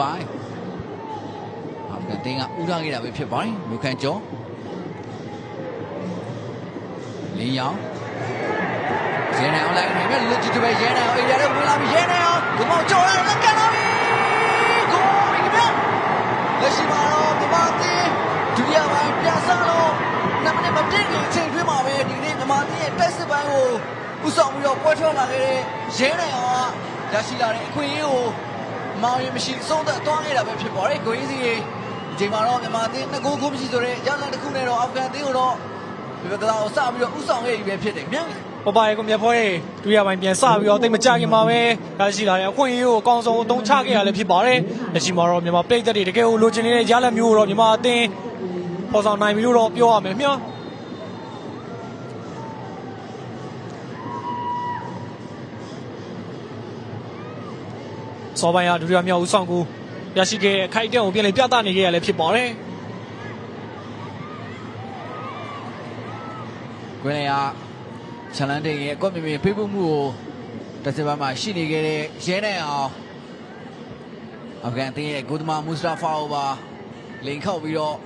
ပိုင်းအာဖဂန်တင်းကဦးထားခဲ့တာပဲဖြစ်ပါတယ်လူခန့်ကျော်လင်းရောင်ရဲနေအောင်လိုက်နေမယ်လူကြည့်တပဲရဲနေအောင်အေးရတဲ့ဝင်လာပြီရဲနေအောင်ဒီမောင်ကျော်ရလက်ကလာပြီဂိုးပြီးပြန်လက်ရှိမှာတော့ဒီမောင်တင်းဒုတိယပိုင်းပြန်ဆလို့နမနဲ့မပြည့်ခင်အချိန်တွင်းမှာပဲဒီနေ့မြန်မာတင်းရဲ့တက်စစ်ပိုင်းကိုဥဆောင်ပြီးတော့ပွဲထွက်လာခဲ့တဲ့ရဲနေအောင်ကရရှိလာတဲ့အခွင့်အရေးကို မောင်ရင်မရှိအဆုံးသက်သွားခဲ့တာပဲဖြစ်ပါတယ်ကိုကြီးစီဒီချိန်မှာတော့မြန်မာသင်းနှစ်ကိုးကိုမရှိဆိုတဲ့ရလန်တစ်ခုနဲ့တော့အာဖဂန်သင်းကိုတော့ဒီဘက်ကလာကိုစပြီးတော့ဥဆောင်ခဲ့ပြီပဲဖြစ်တယ်မြန်ပပရဲ့ကွန်မြတ်ဖွဲ့ဒုတိယပိုင်းပြန်စပြီးတော့တိတ်မကြခင်မှာပဲဒါရှိလာတဲ့အခွင့်အရေးကိုအကောင်းဆုံးအသုံးချခဲ့ရလည်းဖြစ်ပါတယ်လက်ရှိမှာတော့မြန်မာပြည်သက်တွေတကယ်ကိုလိုချင်နေတဲ့ရလဒ်မျိုးကိုတော့မြန်မာအသင်းပေါ်ဆောင်နိုင်ပြီလို့တော့ပြောရမယ်မြတ် စောပိုင်းကဒုတိယမြောက်ဦးဆောင်ကူရရှိခဲ့တဲ့အခိုက်အတန့်ကိုပြန်လည်ပြသနေခဲ့ရလည်းဖြစ်ပါတယ်ကွင်းလေကချန်လန်တင်ရဲ့အကွက်မြင်မြင်ဖေးဖို့မှုကိုတစ်စက်ပိုင်းမှာရှိနေခဲ့တဲ့ရဲနေအောင်အာဖဂန်သင်းရဲ့ဂိုဒမာမူစတာဖာအိုဘာလိန်ခောက်ပြီးတော့